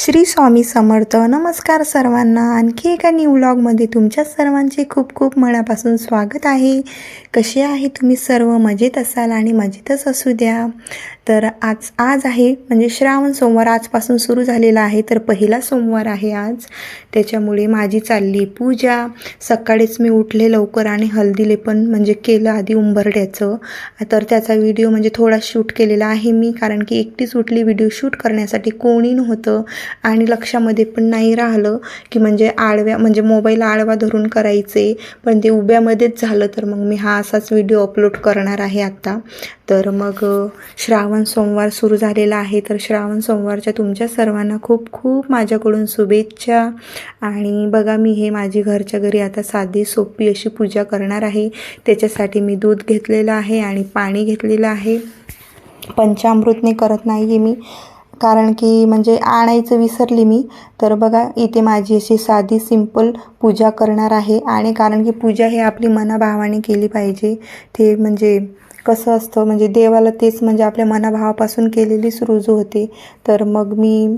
श्री स्वामी समर्थ. नमस्कार सर्वांना. आणखी एका न्यू व्लॉगमध्ये तुमच्या सर्वांचे खूप खूप मनापासून स्वागत आहे. कसे आहे तुम्ही सर्व? मजेत असाल आणि मजेतच असू द्या. तर आज आज आहे म्हणजे श्रावण सोमवार आजपासून सुरू झालेला आहे. तर पहिला सोमवार आहे आज. त्याच्यामुळे माझी चालली पूजा. सकाळीच मी उठले लवकर आणि हल्दीले पण म्हणजे केलं आधी उंबरड्याचं तर त्याचा व्हिडिओ म्हणजे थोडा शूट केलेला आहे मी. कारण की एकटीच उठली व्हिडिओ शूट करण्यासाठी कोणी नव्हतं. आणि लक्षामध्ये पण नाही राहिलं की म्हणजे आडव्या म्हणजे मोबाईल आडवा धरून करायचे पण ते उभ्यामध्येच झालं तर मग मी हा असाच व्हिडिओ अपलोड करणार आहे आत्ता तर मग श्रावण सोमवार सुरू झालेला आहे. तर श्रावण सोमवारच्या तुमच्या सर्वांना खूप खूप माझ्याकडून शुभेच्छा. आणि बघा मी हे माझी घरच्या घरी आता साधी सोपी अशी पूजा करणार आहे. त्याच्यासाठी मी दूध घेतलेलं आहे आणि पाणी घेतलेलं आहे. पंचामृतने करत नाही आहे मी. कारण की म्हणजे आणायचं विसरली मी. तर बघा इथे माझी अशी साधी सिंपल पूजा करणार आहे. आणि कारण की पूजा हे आपली मनाभावाने केली पाहिजे. ते म्हणजे कसं असतं म्हणजे देवाला तेच म्हणजे आपल्या मनाभावापासून केलेलीच रुजू होते. तर मग मी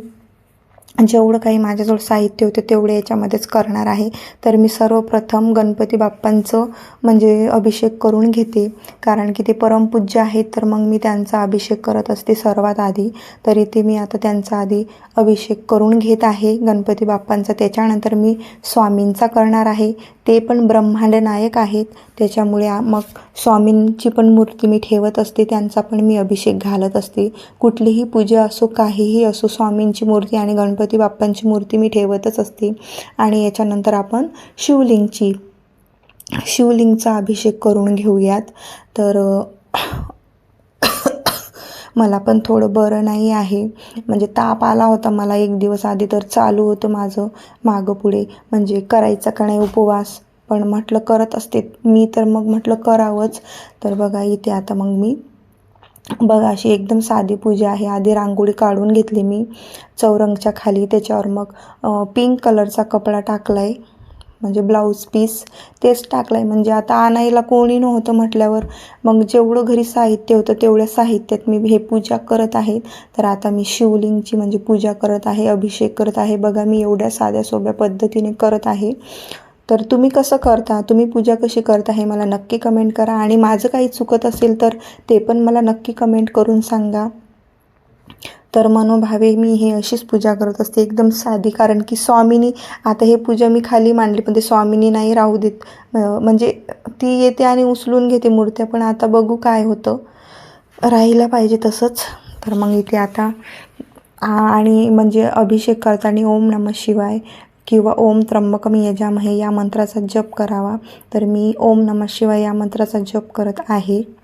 जेवढं काही माझ्याजवळ साहित्य होतं तेवढे याच्यामध्येच करणार आहे. तर मी सर्वप्रथम गणपती बाप्पांचं म्हणजे अभिषेक करून घेते. कारण की ते परमपूज्य आहेत तर मग मी त्यांचा अभिषेक करत असते सर्वात आधी. तर इथे मी आता त्यांचा आधी अभिषेक करून घेत आहे गणपती बाप्पांचा. त्याच्यानंतर मी स्वामींचा करणार आहे. ते पण ब्रह्मांड नायक आहेत. त्याच्यामुळे मग स्वामींची पण मूर्ती मी ठेवत असते. त्यांचा पण मी अभिषेक घालत असते. कुठलीही पूजा असो काहीही असो स्वामींची मूर्ती आणि गणपती गणपती बाप्पांची मूर्ती मी ठेवतच असते. आणि याच्यानंतर आपण शिवलिंगची शिवलिंगचा अभिषेक करून घेऊयात. तर मला पण थोडं बरं नाही आहे. म्हणजे ताप आला होता मला एक दिवस आधी तर चालू होतं माझं मागं पुढे. म्हणजे करायचा का नाही उपवास? पण म्हटलं करत असते. मी तर मग म्हटलं करावंच. तर बघा इथे आता मग मी बघा अशी एकदम साधी पूजा आहे. आधी रांगोळी काढून घेतली मी चौरंगच्या खाली. त्याच्यावर मग पिंक कलरचा कपडा टाकला आहे म्हणजे ब्लाऊज पीस तेच टाकलं आहे म्हणजे आता आणायला कोणी नव्हतं म्हटल्यावर मग जेवढं घरी साहित्य होतं तेवढ्या साहित्यात मी हे पूजा करत आहे. तर आता मी शिवलिंगची म्हणजे पूजा करत आहे अभिषेक करत आहे. बघा मी एवढ्या साध्या सोप्या पद्धतीने करत आहे. तर तुम्ही कसं करता? तुम्ही पूजा कशी करता हे मला नक्की कमेंट करा. आणि माझं काही चुकत असेल तर ते पण मला नक्की कमेंट करून सांगा. तर मनोभावे मी हे अशीच पूजा करत असते. एकदम साधी. कारण की स्वामीनी आता हे पूजा मी खाली मांडली पण ते स्वामीनी नाही राहू देत. म्हणजे ती येते आणि उचलून घेते मूर्त्या पण आता बघू काय होतं. राहिला पाहिजे तसंच. तर मग इथे आता आणि म्हणजे अभिषेक करताना ओम नम शिवाय किंवा ओम त्र्यंबकम यजामहे या मंत्राचा जप करावा. तर मी ओम नम शिवाय या मंत्राचा जप करत आहे.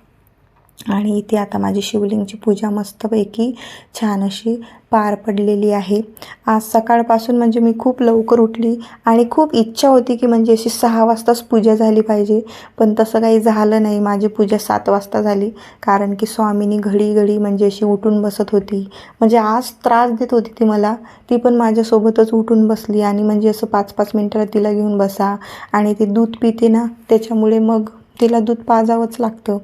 आणि इथे आता माझी शिवलिंगची पूजा मस्तपैकी छान अशी पार पडलेली आहे. आज सकाळपासून म्हणजे मी खूप लवकर उठली आणि खूप इच्छा होती की म्हणजे अशी सहा वाजताच पूजा झाली पाहिजे. पण तसं काही झालं नाही. माझी पूजा सात वाजता झाली. कारण की स्वामीनी घडी घडी म्हणजे अशी उठून बसत होती. म्हणजे आज त्रास देत होती ती मला. ती पण माझ्यासोबतच उठून बसली आणि म्हणजे असं पाच पाच मिनटाला तिला घेऊन बसा. आणि ते दूध पिते ना त्याच्यामुळे मग तिला दूध पाजावंच लागतं.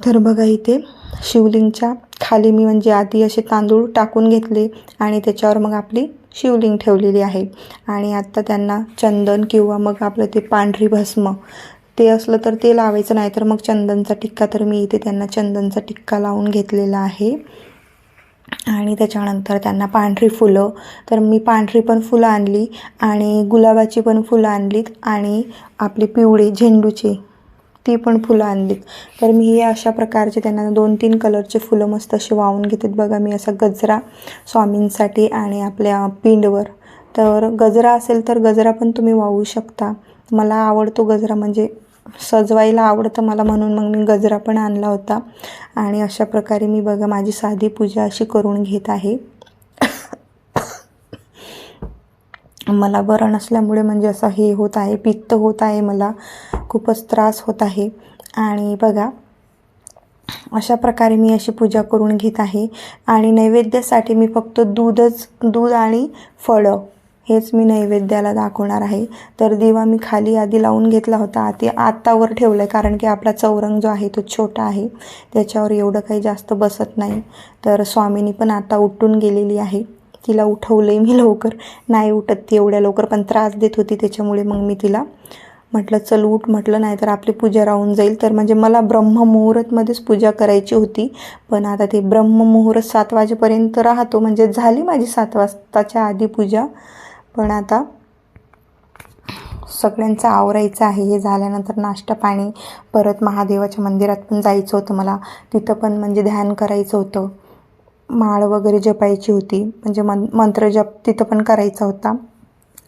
तर बघा इथे शिवलिंगच्या खाली मी म्हणजे आधी असे तांदूळ टाकून घेतले आणि त्याच्यावर मग आपली शिवलिंग ठेवलेली आहे. आणि आत्ता त्यांना चंदन किंवा मग आपलं ते पांढरी भस्म ते असलं तर ते लावायचं नाही तर मग चंदनचा टिक्का तर मी इथे त्यांना चंदनचा टिक्का लावून घेतलेला आहे. आणि त्याच्यानंतर त्यांना पांढरी फुलं तर मी पांढरी पण फुलं आणली आणि गुलाबाची पण फुलं आणलीत आणि आपली पिवळी झेंडूची ती पण फुलं आणलीत तर मी हे अशा प्रकारचे त्यांना दोन तीन कलरचे फुलं मस्त असे वाहून घेतात. बघा मी असा गजरा स्वामींसाठी आणि आपल्या पिंडवर. तर गजरा असेल तर गजरा पण तुम्ही वाहू शकता. मला आवडतो गजरा म्हणजे सजवायला आवडतं मला म्हणून मग मी गजरा पण आणला होता. आणि अशा प्रकारे मी बघा माझी साधी पूजा अशी करून घेत आहे. मला बरं नसल्यामुळे म्हणजे असं हे होत आहे पित्त होत आहे मला. खूपच त्रास होत आहे. आणि बघा अशा प्रकारे मी अशी पूजा करून घेत आहे. आणि नैवेद्यासाठी मी फक्त दूधच दूध आणि फळं हेच मी नैवेद्याला दाखवणार आहे. तर दिवा मी खाली आधी लावून घेतला होता. आधी आत्तावर ठेवला आहे कारण की आपला चौरंग जो आहे तो छोटा आहे. त्याच्यावर एवढं काही जास्त बसत नाही. तर स्वामीनी पण आता उठून गेलेली आहे. तिला उठवलं आहे मी लवकर. नाही उठत ती एवढ्या लवकर पण त्रास देत होती. त्याच्यामुळे मग मी तिला म्हटलं चल उठ म्हटलं नाही तर आपली पूजा राहून जाईल. तर म्हणजे मला ब्रह्ममुहूर्तमध्येच पूजा करायची होती. पण आता ते ब्रह्ममुहूर्त सात वाजेपर्यंत राहतो म्हणजे झाली माझी सात वाजताच्या आधी पूजा. पण आता सगळ्यांचं आवरायचं आहे. हे झाल्यानंतर नाश्ता पाणी परत महादेवाच्या मंदिरात पण जायचं होतं मला. तिथं पण म्हणजे ध्यान करायचं होतं. माळ वगैरे जपायची होती. म्हणजे मन मंत्र जप तिथं पण करायचा होता.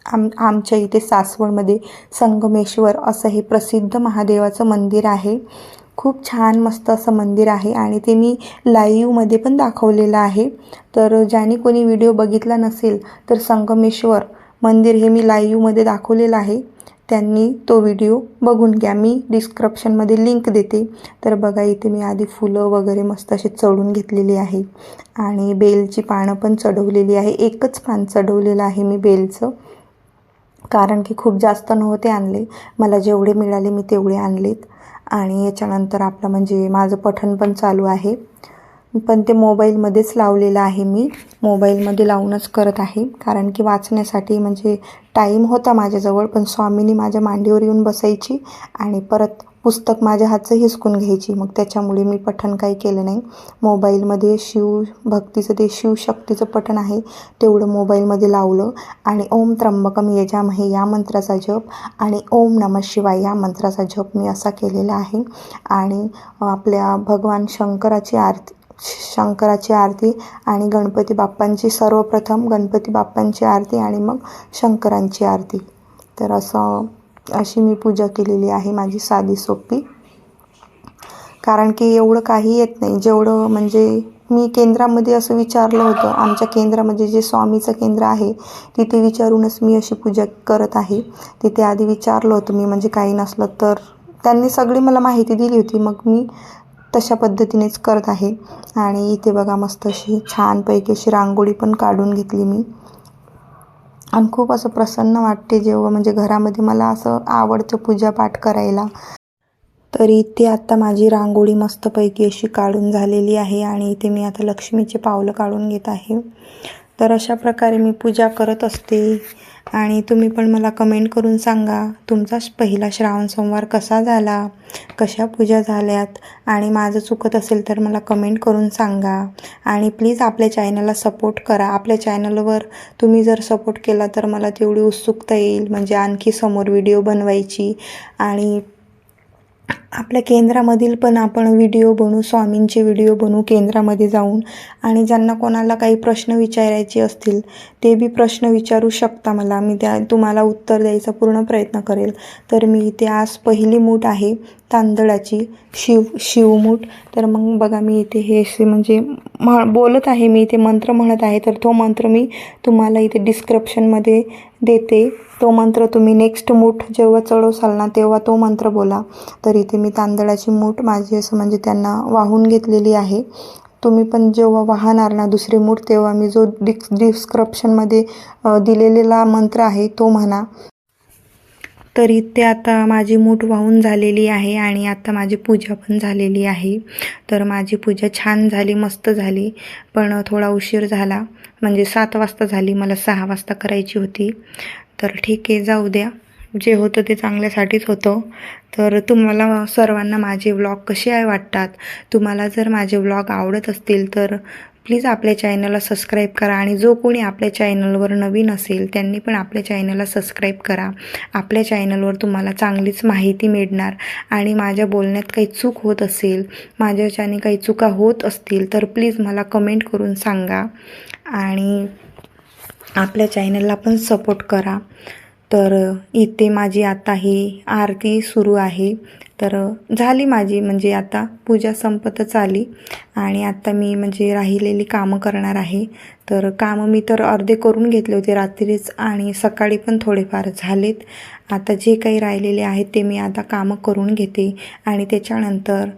आम आमच्या इथे सासवडमध्ये संगमेश्वर असं हे प्रसिद्ध महादेवाचं मंदिर आहे. खूप छान मस्त असं मंदिर आहे आणि ते मी लाईव्हमध्ये पण दाखवलेलं आहे. तर ज्याने कोणी व्हिडिओ बघितला नसेल तर संगमेश्वर मंदिर हे मी लाईव्हमध्ये दाखवलेलं आहे. त्यांनी तो व्हिडिओ बघून घ्या. मी डिस्क्रिप्शनमध्ये लिंक देते. तर बघा इथे मी आधी फुलं वगैरे मस्त अशी चढून घेतलेली आहे. आणि बेलची पानं पण चढवलेली आहे. एकच पान चढवलेलं आहे मी बेलचं. कारण की खूप जास्त नव्हते आणले. मला जेवढे मिळाले मी तेवढे आणलेत. आणि याच्यानंतर आपलं म्हणजे माझं पठण पण चालू आहे. पण ते मोबाईलमध्येच लावलेलं आहे मी. मोबाईलमध्ये लावूनच करत आहे. कारण की वाचण्यासाठी म्हणजे टाईम होता माझ्याजवळ पण स्वामीनी माझ्या मांडीवर येऊन बसायची आणि परत पुस्तक माझ्या हातचं हिसकून घ्यायची. मग त्याच्यामुळे मी पठण काही केलं नाही. मोबाईलमध्ये शिव भक्तीचं ते शिवशक्तीचं पठण आहे तेवढं मोबाईलमध्ये लावलं आणि ओम त्र्यंबकम यजामहे या मंत्राचा जप आणि ओम नम शिवाय या मंत्राचा जप मी असा केलेला आहे. आणि आपल्या भगवान शंकराची आरती शंकराची आरती आणि गणपती बाप्पांची सर्वप्रथम गणपती बाप्पांची आरती आणि मग शंकरांची आरती. तर असं अशी मी पूजा केलेली आहे माझी साधी सोपी. कारण की एवढं काही येत नाही. जेवढं म्हणजे मी केंद्रामध्ये असं विचारलं होतं आमच्या केंद्रामध्ये जे स्वामीचं केंद्र आहे तिथे विचारूनच मी अशी पूजा करत आहे. तिथे आधी विचारलं होतं मी म्हणजे काही नसलं तर. त्यांनी सगळी मला माहिती दिली होती. मग मी तशा पद्धतीनेच करत आहे. आणि इथे बघा मस्त अशी छानपैकी अशी रांगोळी पण काढून घेतली मी. आणि खूप असं प्रसन्न वाटते जेव्हा म्हणजे घरामध्ये मला असं आवडतं पूजापाठ करायला. तर इथे आता माझी रांगोळी मस्तपैकी अशी काढून झालेली आहे आणि इथे मी आता लक्ष्मीचे पावलं काढून घेत आहे. तर अशा प्रकारे मी पूजा करत असते. आणि तुम्ही पण मला कमेंट करून सांगा तुमचा पहिला श्रावण सोमवार कसा झाला कशा पूजा झाल्यात आणि माझं चुकत असेल तर मला कमेंट करून सांगा. आणि प्लीज आपल्या चॅनलला सपोर्ट करा. आपल्या चॅनलवर तुम्ही जर सपोर्ट केला तर मला तेवढी उत्सुकता येईल म्हणजे आणखी समोर व्हिडिओ बनवायची. आणि आपल्या केंद्रामधील पण आपण व्हिडिओ बनवू स्वामींचे व्हिडिओ बनवू केंद्रामध्ये जाऊन. आणि ज्यांना कोणाला काही प्रश्न विचारायचे असतील ते बी प्रश्न विचारू शकता मला. मी त्या तुम्हाला उत्तर द्यायचा पूर्ण प्रयत्न करेल. तर मी इथे आज पहिली मूठ आहे तांदळाची शिव शिवमूठ तर मग बघा मी इथे हे असे म्हणजे म्ह बोलत आहे मी इथे मंत्र म्हणत आहे. तर तो मंत्र मी तुम्हाला इथे डिस्क्रिप्शनमध्ये देते. तो मंत्र तुम्ही नेक्स्ट मूठ जेव्हा चढवसाल ना तेव्हा तो मंत्र बोला. तर इथे मी तांदळाची मूठ माझी असं म्हणजे त्यांना वाहून घेतलेली आहे. तुम्ही पण जेव्हा वाहणार ना दुसरी मूठ तेव्हा मी जो डिक्स डिस्क्रिप्शनमध्ये दिलेला मंत्र आहे तो म्हणा. तर इथे आता माझी मूठ वाहून झालेली आहे आणि आता माझी पूजा पण झालेली आहे. तर माझी पूजा छान झाली मस्त झाली पण थोडा उशीर झाला. म्हणजे सात वाजता झाली मला सहा वाजता करायची होती. तर ठीक आहे जाऊ द्या. जे होतं ते चांगल्यासाठीच होतं. तर तुम्हाला सर्वांना माझे व्लॉग कसे आहे वाटतात? तुम्हाला जर माझे व्लॉग आवडत असतील तर प्लीज आपल्या चॅनलला सबस्क्राईब करा आणि जो कोणी आपल्या चॅनलवर नवीन असेल त्यांनी पण आपल्या चॅनलला सबस्क्राईब करा. आपल्या चॅनलवर तुम्हाला चांगलीच माहिती मिळणार आणि माझ्या बोलण्यात काही चूक होत असेल माझ्याच्याने काही चुका होत असतील तर प्लीज मला कमेंट करून सांगा. आणि आपल्या चॅनलला पण सपोर्ट करा. तर इथे माझी आता ही आरती सुरू आहे. तर झाली माझी म्हणजे आता पूजा संपतच आली आणि आता मी म्हणजे राहिलेली कामं करणार आहे. तर कामं मी तर अर्धे करून घेतले होते रात्रीच आणि सकाळी पण थोडेफार झालेत. आता जे काही राहिलेले आहेत ते मी आता कामं करून घेते. आणि त्याच्यानंतर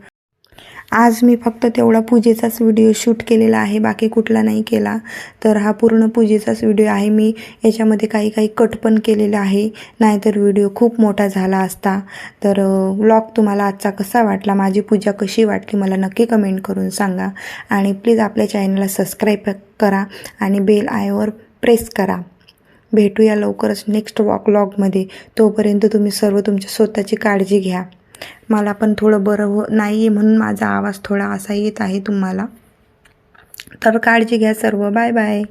आज मी फक्त तेवढा पूजेचाच व्हिडिओ शूट केलेला आहे बाकी कुठला नाही केला. तर हा पूर्ण पूजेचाच व्हिडिओ आहे. मी याच्यामध्ये काही काही कट पण केलेला आहे. नाहीतर व्हिडिओ खूप मोठा झाला असता. तर व्लॉग तुम्हाला आजचा कसा वाटला? माझी पूजा कशी वाटली? मला नक्की कमेंट करून सांगा. आणि प्लीज आपल्या चॅनलला सबस्क्राईब करा आणि बेल आयवर प्रेस करा. भेटूया लवकरच नेक्स्ट वॉक लॉगमध्ये तोपर्यंत तुम्ही सर्व तुमच्या स्वतःची काळजी घ्या. मला पण थोडं बरं हो नाही आहे म्हणून माझा आवाज थोडा असा येत आहे तुम्हाला. तर काळजी घ्या सर्व. Bye bye.